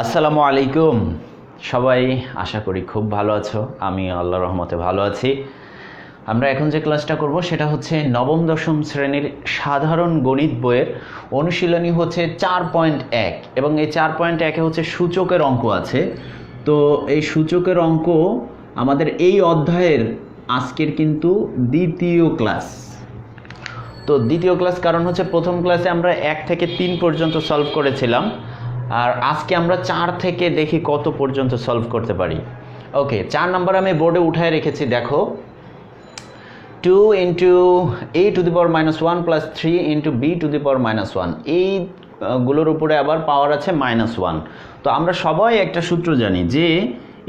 আসসালামু আলাইকুম। সবাই আশা করি খুব ভালো আছো। আমি আল্লাহ রহমতে ভালো আছি। আমরা এখন যে ক্লাসটা করব, সেটা হচ্ছে নবম দশম শ্রেণির সাধারণ গণিত বইয়ের অনুশীলনী হচ্ছে চার পয়েন্ট এক এবং এই চার পয়েন্ট একে হচ্ছে সূচকের অঙ্ক আছে। তো এই সূচকের অঙ্ক আমাদের এই অধ্যায়ের আজকের কিন্তু দ্বিতীয় ক্লাস। তো দ্বিতীয় ক্লাস কারণ হচ্ছে প্রথম ক্লাসে আমরা এক থেকে তিন পর্যন্ত সলভ করেছিলাম। আর আজকে আমরা চার থেকে দেখি কত পর্যন্ত সলভ করতে পারি। ওকে চার নাম্বার আমি বোর্ডে উঠায় রেখেছি, দেখো। Two into A to the power minus one plus three into B to the power minus one এই গুলোর উপরে আবার পাওয়ার আছে মাইনাস ওয়ান তো আমরা সবাই একটা সূত্র জানি যে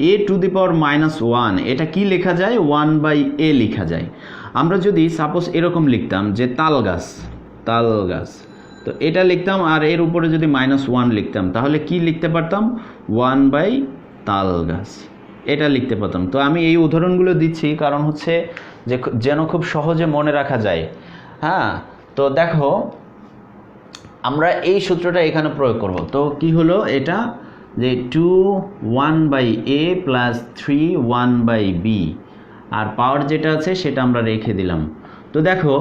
A to the power minus one এটা কি লেখা যায়? ওয়ান বাই এ লেখা যায়। আমরা যদি সাপোজ এরকম লিখতাম যে তাল গাছ তাল গাছ। তো এটা লিখতাম আর এর উপরে যদি মাইনাস ওয়ান লিখতাম, তাহলে কি লিখতে পারতাম? ওয়ান বাই তাল গাছ। এটা লিখতে পারতাম। তো আমি এই উদাহরণগুলো দিচ্ছি, কারণ হচ্ছে যে যেন খুব সহজে মনে রাখা যায়। হ্যাঁ তো দেখো, আমরা এই সূত্রটা এখানে প্রয়োগ করব। তো কি হলো এটা? যে two one by A plus three one by B R power যেটা আছে সেটা আমরা রেখে দিলাম। তো দেখো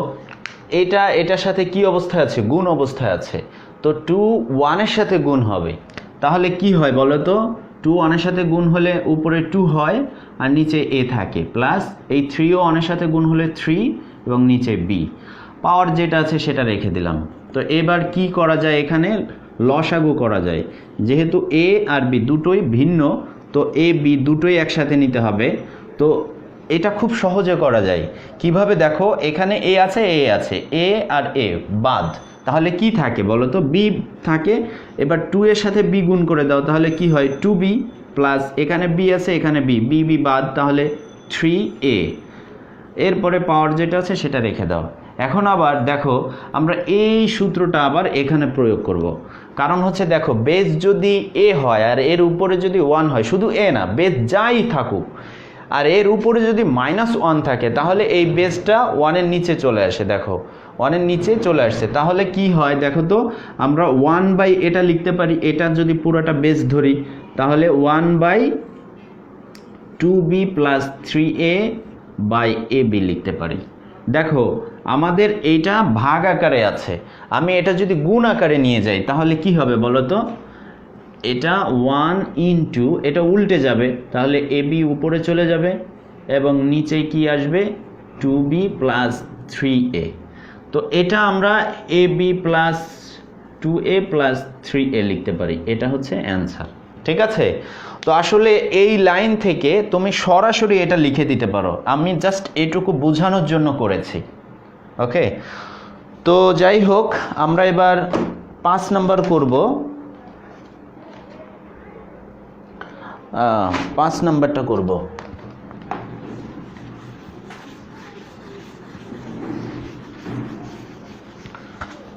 এটা, এটার সাথে কি অবস্থায় আছে? গুণ অবস্থায় আছে। তো টু ওয়ানের সাথে গুণ হবে। তাহলে কি হয় বলো তো? টু ওয়ানের সাথে গুণ হলে উপরে টু হয় আর নিচে এ থাকে। প্লাস এই থ্রিও ওয়ানের সাথে গুণ হলে থ্রি এবং নিচে বি পাওয়ার যেটা আছে সেটা রেখে দিলাম। তো এবার কি করা যায় এখানে? লসাগু করা যায়। যেহেতু এ আর বি দুটোই ভিন্ন, তো এ বি দুটোই একসাথে নিতে হবে। তো এটা খুব সহজে করা যায়। কীভাবে দেখো, এখানে এ আছে এ আছে। এ আর এ বাদ। তাহলে কি থাকে বলো তো? বি থাকে, এবার টু এর সাথে বি গুণ করে দাও। তাহলে কি হয়? টু বি প্লাস এখানে বি আছে, এখানে বি বি বি বাদ, তাহলে থ্রি এ এরপরে পাওয়ার যেটা আছে, সেটা রেখে দাও। এখন আবার দেখো, আমরা এই সূত্রটা আবার এখানে প্রয়োগ করব। কারণ হচ্ছে দেখো বেস যদি এ হয় আর এর উপরে যদি ওয়ান হয়, শুধু এ না বেস যাই থাকুক আর এর উপরে যদি মাইনাস ওয়ান থাকে, তাহলে এই বেসটা ওয়ানের নিচে চলে আসে, দেখো। ওয়ানের নিচে চলে আসছে। তাহলে কি হয়, দেখো তো, আমরা ওয়ান বাই এটা লিখতে পারি, এটা যদি পুরোটা বেস ধরি, তাহলে one by two B plus three A by A B লিখতে পারি। দেখো, আমাদের এইটা ভাগ আকারে আছে। আমি এটা যদি গুণ আকারে নিয়ে যাই, তাহলে কি হবে বলো তো? এটা ওয়ান ইনটু, এটা উল্টে যাবে, তাহলে এ বি উপরে চলে যাবে, এবং নিচে কি আসবে? Two B plus three A. তো এটা আমরা A B plus two A plus three A লিখতে পারি, এটা হচ্ছে অ্যান্সার। ঠিক আছে? তো আসলে এই লাইন থেকে তুমি সরাসরি এটা লিখে দিতে পারো। আমি জাস্ট এটুকু বোঝানোর জন্য করেছি। ওকে? তো যাই হোক, আমরা এবার পাঁচ নাম্বার করব। পাঁচ নাম্বারটা করব।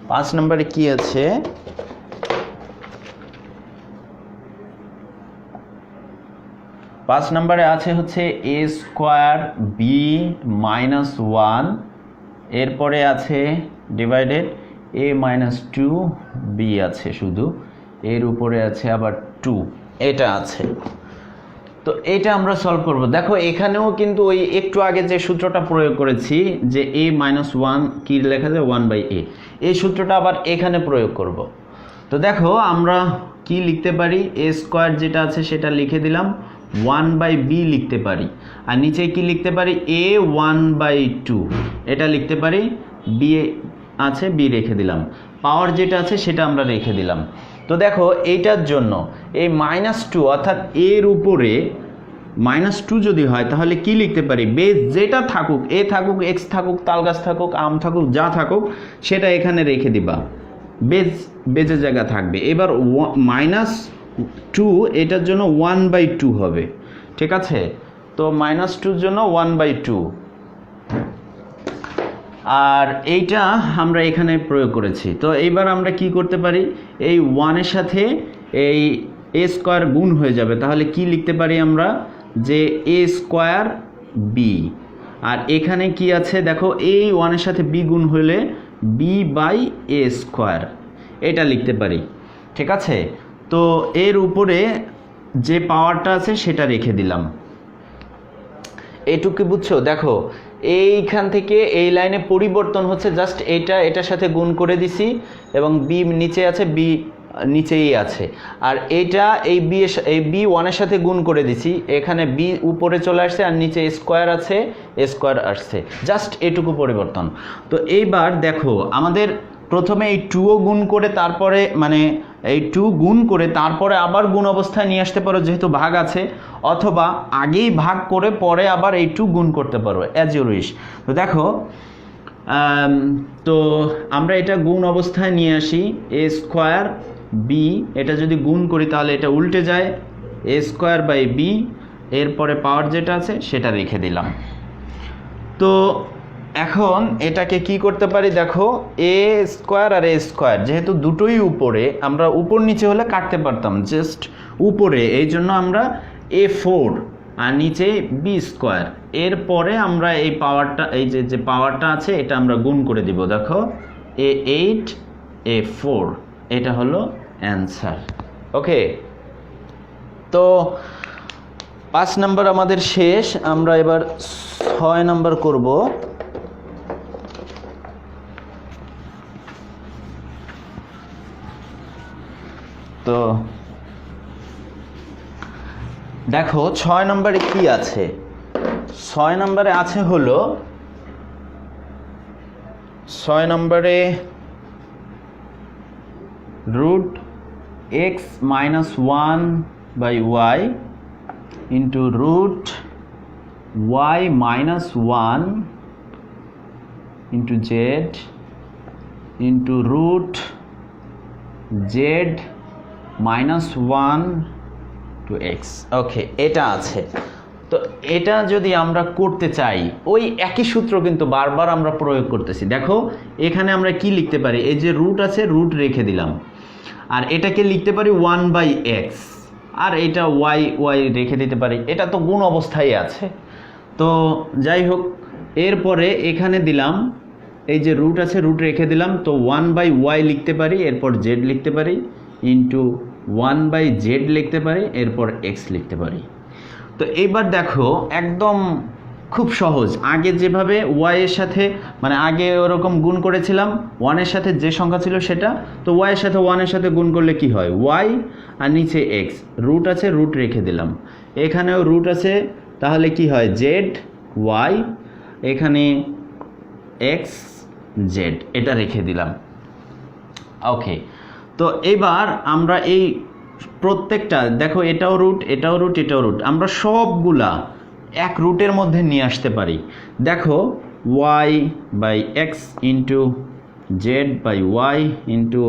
পাঁচ নাম্বারে কি আছে? পাঁচ নম্বরে আছে হচ্ছে A square B minus one, এরপরে আছে divided A minus two, B আছে শুধু, এর উপরে আছে আবার টু, এটা আছে। তো এটা আমরা সলভ করব। দেখো, এখানেও কিন্তু ওই একটু আগে যে সূত্রটা প্রয়োগ করেছি, যে এ মাইনাস ওয়ান কী লেখা যায়? ওয়ান বাই এ এই সূত্রটা আবার এখানে প্রয়োগ করব। তো দেখো, আমরা কি লিখতে পারি? এ স্কোয়ার যেটা আছে সেটা লিখে দিলাম। ওয়ান বাই বি লিখতে পারি। আর নিচে কি লিখতে পারি? এ ওয়ান বাই টু এটা লিখতে পারি। বি আছে বি রেখে দিলাম। পাওয়ার যেটা আছে সেটা আমরা রেখে দিলাম। তো দেখো, এইটার জন্য এই মাইনাস টু অর্থাৎ এর উপরে মাইনাস টু যদি হয়, তাহলে কি লিখতে পারি? বেস যেটা থাকুক এ থাকুক এক্স থাকুক তালগাছ থাকুক, আম থাকুক, যা থাকুক, সেটা এখানে রেখে দিবা। বেজ বেজের জায়গা থাকবে। এবার মাইনাস টু এটার জন্য ওয়ান বাই টু হবে। ঠিক আছে? তো মাইনাস টুর জন্য ওয়ান বাই টু আর এইটা আমরা এখানে প্রয়োগ করেছি। তো এইবার আমরা কি করতে পারি? এই ওয়ানের সাথে এই এ স্কোয়ার গুণ হয়ে যাবে। তাহলে কি লিখতে পারি আমরা? যে এ স্কোয়ার বি আর এখানে কি আছে? দেখো, এই ওয়ানের সাথে বি গুণ হলে বি বাই এ স্কোয়ার এটা লিখতে পারি। ঠিক আছে? তো এর উপরে যে পাওয়ারটা আছে, সেটা রেখে দিলাম। এইটুকু বুঝছ? দেখো এইখান থেকে এই লাইনে পরিবর্তন হচ্ছে জাস্ট এটা, এটার সাথে গুণ করে দিছি, এবং বি নিচে আছে বি নিচেই আছে। আর এটা এই বি এই বি ওয়ানের সাথে গুণ করে দিছি, এখানে বি উপরে চলে আসছে আর নিচে স্কোয়ার আছে স্কোয়ার আসছে। জাস্ট এটুকু পরিবর্তন। তো এইবার দেখো, আমাদের প্রথমে এই টুও গুণ করে তারপরে মানে এই টু গুণ করে তারপরে আবার গুণ অবস্থায় নিয়ে আসতে পারো যেহেতু ভাগ আছে, অথবা আগেই ভাগ করে পরে আবার এই টু গুণ করতে পারো অ্যাজ ইউর উইশ তো দেখো তো আমরা এটা গুণ অবস্থায় নিয়ে আসি এ স্কোয়ার বি এটা যদি গুণ করি তাহলে এটা উল্টে যায় এ স্কোয়ার বাই বি এরপরে পাওয়ার যেটা আছে সেটা রেখে দিলাম। তো এখন এটাকে কি করতে পারি? দেখো এ স্কোয়ার আর এ স্কোয়ার যেহেতু দুটোই উপরে, আমরা উপর নিচে হলে কাটতে পারতাম জাস্ট উপরে, এই জন্য আমরা এ ফোর আর নিচে বি স্কোয়ার এরপরে আমরা এই পাওয়ারটা এই যে যে পাওয়ারটা আছে, এটা আমরা গুণ করে দিব, দেখো এ এইট এ ফোর এটা হলো অ্যান্সার ওকে তো পাঁচ নাম্বার আমাদের শেষ, আমরা এবার ছয় নাম্বার করব। তো দেখো, ছয় নম্বরে কি আছে? ছয় নম্বরে আছে হলো, ছয় নম্বরে root X minus one by Y into root Y minus one into Z into root Z minus one two X. Okay, এটা আছে। তো এটা যদি আমরা করতে চাই, ওই একই সূত্র কিন্তু বারবার আমরা প্রয়োগ করতেছি। দেখো, এখানে আমরা কি লিখতে পারি? এই যে রুট আছে রুট রেখে দিলাম। আর এটাকে লিখতে পারি ওয়ান বাই এক্স। আর এটা ওয়াই ওয়াই রেখে দিতে পারি। এটা তো গুণ অবস্থায় আছে। তো যাই হোক, এরপরে এখানে দিলাম, এই যে রুট আছে রুট রেখে দিলাম। তো ওয়ান বাই ওয়াই লিখতে পারি, এরপর জেড লিখতে পারি। ইন্টু ওয়ান বাই জেড লিখতে পারি, এরপর এক্স লিখতে পারি। তো এইবার দেখো, একদম খুব সহজ। আগে যেভাবে ওয়াই এর সাথে মানে আগে ওরকম গুণ করেছিলাম ওয়ানের সাথে যে সংখ্যা ছিল সেটা, তো ওয়াইয়ের সাথে ওয়ানের সাথে গুণ করলে কি হয়? ওয়াই আর নিচে এক্স রুট আছে রুট রেখে দিলাম। এখানেও রুট আছে, তাহলে কি হয়? জেড ওয়াই এখানে এক্স জেড এটা রেখে দিলাম। ওকে তো এবার আমরা এই প্রত্যেকটা, দেখো এটাও রুট এটাও রুট এটাও রুট আমরা সবগুলা এক রুটের মধ্যে নিয়ে আসতে পারি। দেখো Y by X into Z by Y into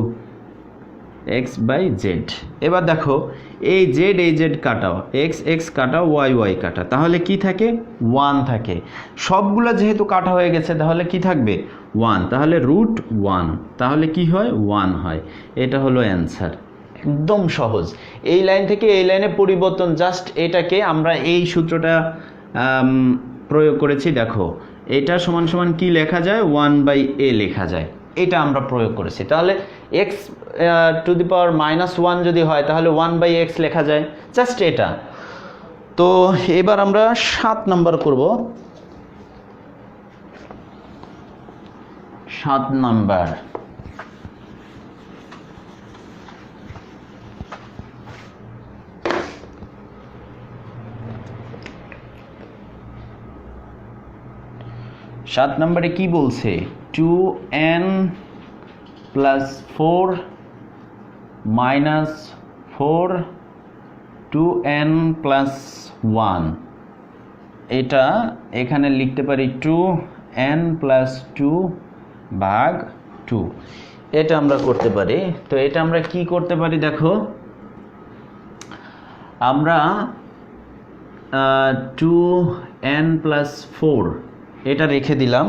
X by Z. এবার দেখো, এই জেড এই জেড কাটাও। এক্স এক্স কাটাও, ওয়াই ওয়াই কাটা। তাহলে কি থাকে? ওয়ান থাকে। সবগুলো যেহেতু কাটা হয়ে গেছে, তাহলে কি থাকবে? ওয়ান। তাহলে রুট ওয়ান। তাহলে কি হয়? ওয়ান হয়। এটা হলো অ্যান্সার। একদম সহজ। এই লাইন থেকে এই লাইনে পরিবর্তন, জাস্ট এটাকে আমরা এই সূত্রটা প্রয়োগ করেছি, দেখো। এটা সমান সমান কি লেখা যায়? ওয়ান বাই এ লেখা যায়। এটা আমরা প্রয়োগ করেছি। তাহলে X to the power minus one যদি হয়, তাহলে ওয়ান বাই এক্স লেখা যায়। জাস্ট এটা। তো এবার আমরা সাত নাম্বার করব। সাত নাম্বার সাত নম্বরে কি বলছে? Two N plus four minus four two N plus one এটা এখানে লিখতে পারি টু এন প্লাস টু ভাগ টু এটা আমরা করতে পারি। তো এটা আমরা কি করতে পারি দেখো? আমরা টু এন প্লাস ফোর এটা রেখে দিলাম।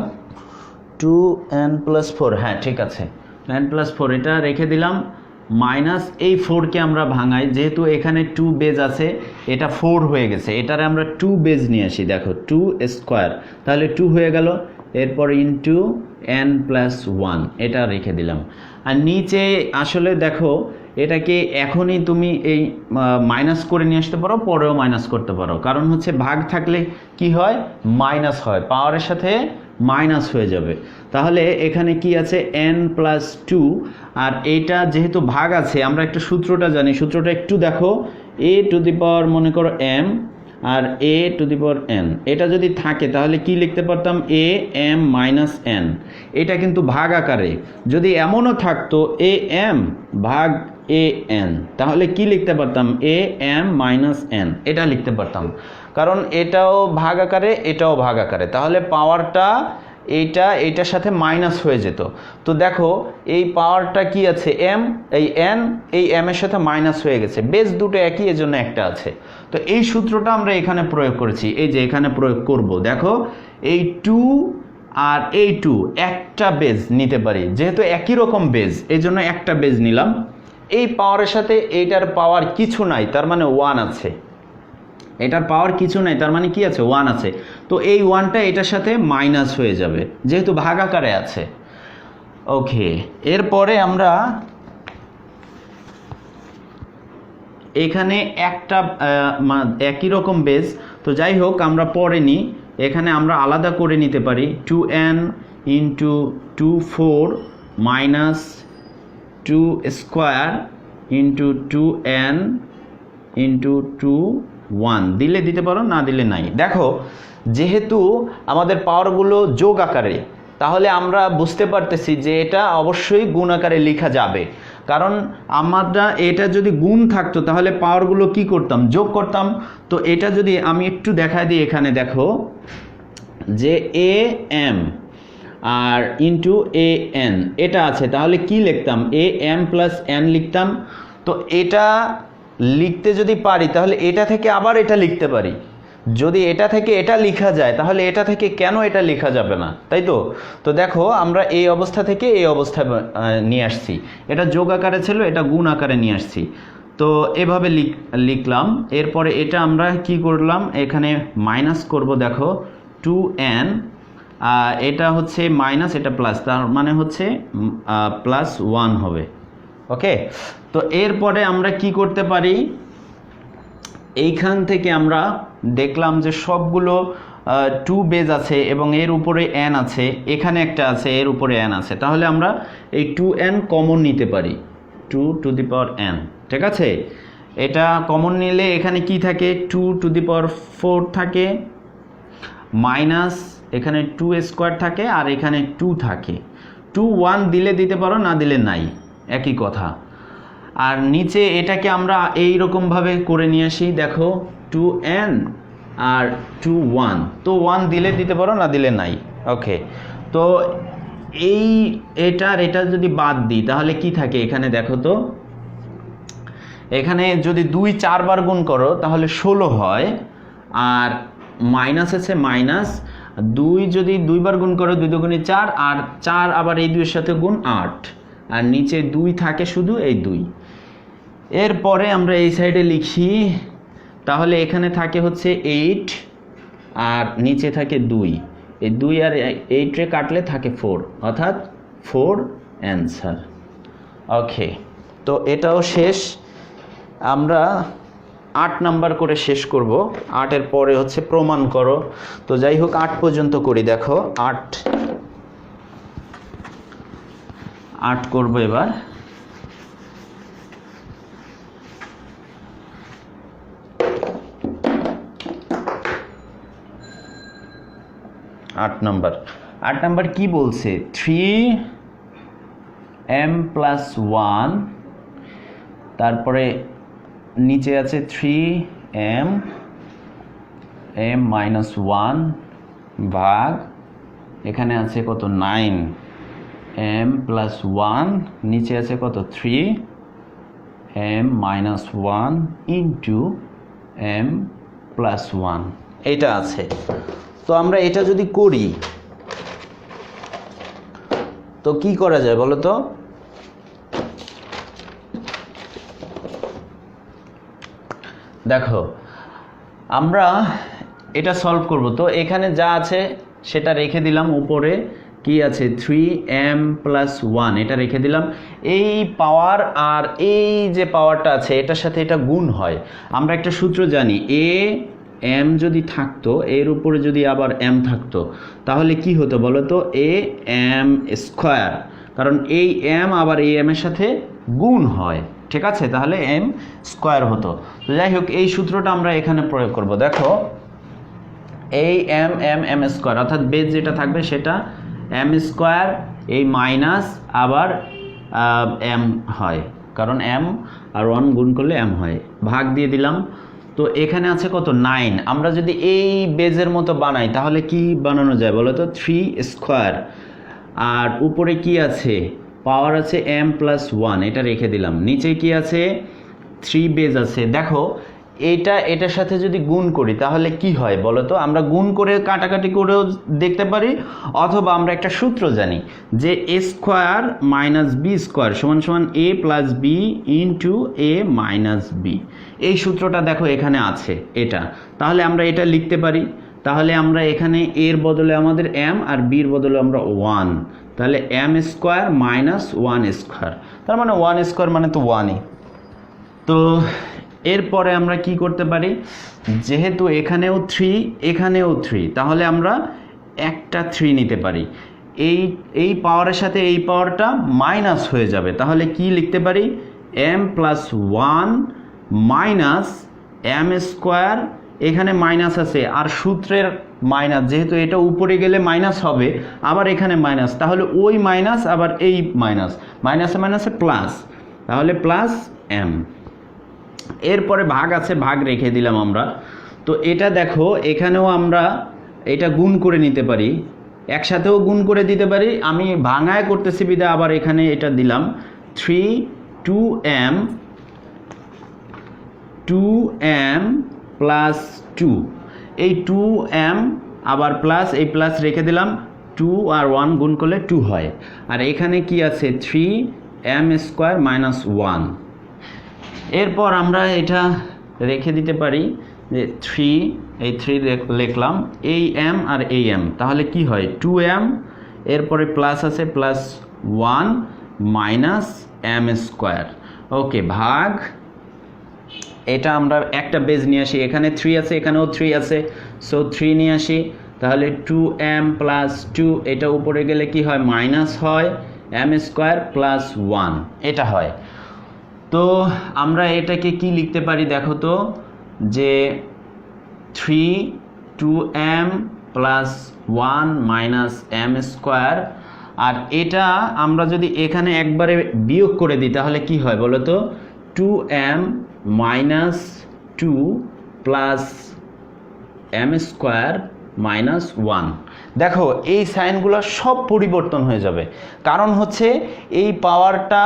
টু এন প্লাস ফোর হ্যাঁ ঠিক আছে। এন প্লাস ফোর এটা রেখে দিলাম। মাইনাস এই ফোরকে আমরা ভাঙাই, যেহেতু এখানে টু বেজ আছে, এটা ফোর হয়ে গেছে। এটারে আমরা টু বেজ নিয়ে আসি, দেখো টু স্কোয়ার তাহলে টু হয়ে গেল, এরপর ইন্টু এন প্লাস ওয়ান এটা রেখে দিলাম। আর নিচে আসলে দেখো, এটাকে এখনই তুমি এই মাইনাস করে নিয়ে আসতে পারো, পরেও মাইনাস করতে পারো। কারণ হচ্ছে ভাগ থাকলে কি হয়? মাইনাস হয়। পাওয়ারের সাথে মাইনাস হয়ে যাবে। তাহলে এখানে কি আছে? এন প্লাস টু আর এইটা যেহেতু ভাগ আছে, আমরা একটা সূত্রটা জানি। সূত্রটা একটু দেখো। এ টু দি পাওয়ার মনে করো M R A to the power N এটা যদি থাকে, তাহলে কি লিখতে পারতাম? এ এম মাইনাস এন এটা কিন্তু ভাগ আকারে। যদি এমনও থাকতো এ এম ভাগ এ এন তাহলে কি লিখতে পারতাম? এ এম মাইনাস এন এটা লিখতে পারতাম। কারণ এটাও ভাগ আকারে, এটাও ভাগ আকারে। তাহলে পাওয়ারটা এইটা, এইটার সাথে মাইনাস হয়ে যেত। তো দেখো, এই পাওয়ারটা কি আছে? এম এই এন এই এম এর সাথে মাইনাস হয়ে গেছে। বেস দুটো একই, এজন্য একটা আছে। তো এই সূত্রটা আমরা এখানে প্রয়োগ করেছি। এই যে এখানে প্রয়োগ করব। দেখো, এই টু আর এই টু একটা বেজ নিতে পারি। যেহেতু একই রকম বেজ এই জন্য একটা বেজ নিলাম। এই পাওয়ারের সাথে এইটার পাওয়ার কিছু নাই, তার মানে ওয়ান আছে। এটার পাওয়ার কিছু নাই, তার মানে কি আছে? ওয়ান আছে। তো এই ওয়ানটা এটার সাথে মাইনাস হয়ে যাবে, যেহেতু ভাগাকারে আছে। ওকে এরপরে আমরা এখানে একটা একই রকম বেস তো যাই হোক, আমরা পরে নিই। এখানে আমরা আলাদা করে নিতে পারি। Two N into two four minus two square into two N into two one দিলে দিতে পারো, না দিলে নাই। দেখো, যেহেতু আমাদের পাওয়ারগুলো যোগ আকারে, তাহলে আমরা বুঝতে পারতেছি যে এটা অবশ্যই গুণ আকারে লেখা যাবে। কারণ আমরা এটা যদি গুণ থাকতো, তাহলে পাওয়ারগুলো কি করতাম? যোগ করতাম। তো এটা যদি আমি একটু দেখাই দিই এখানে, দেখো, যে এ এম আর ইন্টু এ এন এটা আছে। তাহলে কি লিখতাম? এ এম প্লাস এন লিখতাম। তো এটা লিখতে যদি পারি তাহলে এটা থেকে আবার এটা লিখতে পারি। যদি এটা থেকে এটা লেখা যায় তাহলে এটা থেকে কেন এটা লেখা যাবে না? তাই তো? তো দেখো আমরা এই অবস্থা থেকে এই অবস্থায় আহ, নিয়ে আসছি। এটা যোগ আকারে ছিল এটা গুণ আকারে নিয়ে আসছি। তো এভাবে লিখ লিখলাম। এরপরে এটা আমরা কি করলাম? এখানে মাইনাস করব দেখো টু এন এটা হচ্ছে মাইনাস এটা প্লাস তার মানে হচ্ছে প্লাস ওয়ান হবে। ওকে তো এরপরে আমরা কি করতে পারি? এইখান থেকে আমরা দেখলাম যে সবগুলো টু বেজ আছে এবং এর উপরে এন আছে। এখানে একটা আছে, এর উপরে এন আছে। তাহলে আমরা এই টু এন কমন নিতে পারি। Two to the power N ঠিক আছে? এটা কমন নিলে এখানে কি থাকে? Two to the power four থাকে। মাইনাস এখানে টু স্কোয়ার থাকে আর এখানে টু থাকে। টু ওয়ান দিলে দিতে পারো, না দিলে নাই। একই কথা। আর নিচে এটাকে আমরা এই রকমভাবে করে নিয়ে আসি, দেখো টু এন আর টু ওয়ান তো ওয়ান দিলে দিতে পারো না দিলে নাই? ওকে তো এই এটার এটা যদি বাদ দিই, তাহলে কি থাকে এখানে দেখো তো? এখানে যদি দুই চারবার গুণ করো, তাহলে ষোলো হয়। আর মাইনাস আছে মাইনাস দুই যদি দুইবার গুণ করো, দুই দুগুণে চার, আর চার আবার এই দুইয়ের সাথে গুণ আট। আর নিচে দুই থাকে শুধু এই দুই। এরপরে আমরা এই সাইডে লিখি, তাহলে এখানে থাকে হচ্ছে এইট আর নিচে থাকে দুই। এই দুই আর এইটে কাটলে থাকে ফোর অর্থাৎ ফোর অ্যান্সার ওকে তো এটাও শেষ। আমরা আট নাম্বার করে শেষ করব। আটের পরে হচ্ছে প্রমাণ করো। তো যাই হোক, আট পর্যন্ত করি। দেখো, আট আট করব এবার। আট নাম্বার। আট নাম্বার কি বলছে? থ্রি এম প্লাস ওয়ান, তারপরে নিচে আছে three M M minus one ভাগ, এখানে আছে কত? নাইন। এম প্লাস ওয়ান নিচে আছে কত? Three M minus one into M plus one এটা আছে। তো আমরা এটা যদি করি, তো কি করা যায় বলো তো? দেখো, আমরা এটা সলভ করব। তো এখানে যা আছে, সেটা রেখে দিলাম উপরে। কি আছে? থ্রি এম প্লাস ওয়ান এটা রেখে দিলাম। এই পাওয়ার আর এই যে পাওয়ারটা আছে, এটার সাথে এটা গুণ হয়। আমরা একটা সূত্র জানি এ এম যদি থাকতো, এর উপরে যদি আবার এম থাকতো, তাহলে কি হতো বলো তো এ এম স্কোয়ার কারণ এই এম আবার এই এম এর সাথে গুণ হয়। ঠিক আছে? তাহলে এম স্কোয়ার হতো। তো যাই হোক, এই সূত্রটা আমরা এখানে প্রয়োগ করব। দেখো এই এম এম এম স্কোয়ার অর্থাৎ বেজ যেটা থাকবে সেটা এম স্কোয়ার এই মাইনাস আবার এম হয়। কারণ এম আর ওয়ান গুণ করলে এম হয়। ভাগ দিয়ে দিলাম। তো এখানে আছে কত? নাইন আমরা যদি এই বেজের মতো বানাই, তাহলে কি বানানো যায় বলো তো? থ্রি স্কোয়ার আর উপরে কি আছে? পাওয়ার আছে এম প্লাস ওয়ান এটা রেখে দিলাম। নিচে কি আছে? থ্রি বেজ আছে। দেখো এটা এটার সাথে যদি গুণ করি, তাহলে কি হয় বলো তো আমরা গুণ করে, কাটাকাটি করেও দেখতে পারি, অথবা আমরা একটা সূত্র জানি যে A square minus B square সমান সমান A plus B into A minus B এই সূত্রটা দেখো এখানে আছে, এটা। তাহলে আমরা এটা লিখতে পারি। তাহলে আমরা এখানে এর বদলে আমাদের এম আর বির বদলে আমরা ওয়ান তাহলে M square minus one square তার মানে ওয়ান স্কোয়ার মানে তো ওয়ানই তো এরপরে আমরা কি করতে পারি? যেহেতু এখানেও থ্রি এখানেও থ্রি তাহলে আমরা একটা থ্রি নিতে পারি। এই এই পাওয়ারের সাথে এই পাওয়ারটা মাইনাস হয়ে যাবে। তাহলে কি লিখতে পারি? M plus one minus M square এখানে মাইনাস আছে। আর সূত্রের মাইনাস যেহেতু এটা উপরে গেলে মাইনাস হবে, আবার এখানে মাইনাস তাহলে ওই মাইনাস আবার এই মাইনাস মাইনাসে মাইনাসে প্লাস তাহলে প্লাস এম এরপরে ভাগ আছে, ভাগ রেখে দিলাম আমরা। তো এটা দেখো, এখানেও আমরা এটা গুণ করে নিতে পারি। একসাথেও গুণ করে দিতে পারি। আমি ভাঙায় করতেছি বিদা, আবার এখানে এটা দিলাম। Three two M two M plus two এই টু এম আবার প্লাস এই প্লাস রেখে দিলাম। টু আর ওয়ান গুণ করলে টু হয়। আর এখানে কি আছে? Three M square minus one এরপর আমরা এটা রেখে দিতে পারি যে থ্রি এই থ্রি লিখলাম এই এম আর এই এম তাহলে কি হয়? টু এম এরপরে প্লাস আছে plus one minus M square okay ভাগ। এটা আমরা একটা বেজ নিয়ে আসি। এখানে থ্রি আছে, এখানেও থ্রি আছে। সো থ্রি নিয়ে আসি। তাহলে টু এম প্লাস টু এটা উপরে গেলে কি হয়? মাইনাস হয় এম স্কোয়ার প্লাস ওয়ান এটা হয়। তো আমরা এটাকে কি লিখতে পারি দেখো তো? যে three two M plus one minus M square আর এটা আমরা যদি এখানে একবারে বিয়োগ করে দিই, তাহলে কি হয় বলো তো? Two M minus two plus M square minus one দেখো, এই সাইনগুলো সব পরিবর্তন হয়ে যাবে। কারণ হচ্ছে এই পাওয়ারটা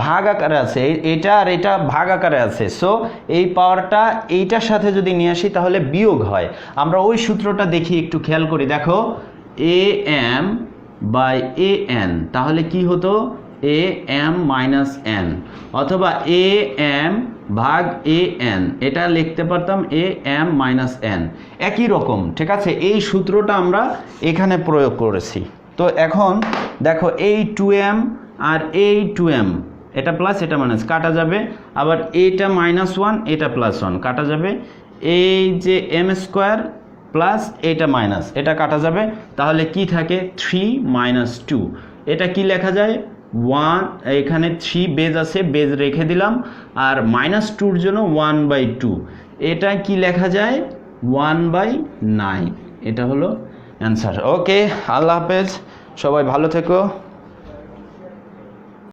ভাগ আকারে আছে এটা আর এটা ভাগ আকারে আছে। সো এই পাওয়ারটা এইটার সাথে যদি নিয়ে আসি, তাহলে বিয়োগ হয়। আমরা ওই সূত্রটা দেখি, একটু খেয়াল করি। দেখো A M by A N তাহলে কি হতো? এ এম মাইনাস এন অথবা এ এম ভাগ এ এন, এটা লিখতে পারতাম এ এম মাইনাস এন। একই রকম, ঠিক আছে? এই সূত্রটা আমরা এখানে প্রয়োগ করেছি। তো এখন দেখো এই টু এম আর এই টু এম, এটা প্লাস এটা মাইনাস কাটা যাবে। আবার এটা মাইনাস ওয়ান এটা প্লাস ওয়ান কাটা যাবে। এই যে এম স্কোয়ার প্লাস এটা মাইনাস এটা কাটা যাবে। তাহলে কি থাকে? থ্রি মাইনাস টু এটা কি লেখা যায়? ওয়ান এখানে থ্রি বেজ আছে বেজ রেখে দিলাম, আর মাইনাস টুর জন্য ওয়ান বাই টু এটা কি লেখা যায়? ওয়ান বাই নাইন এটা হলো অ্যান্সার ওকে আল্লাহ হাফেজ, সবাই ভালো থেকো।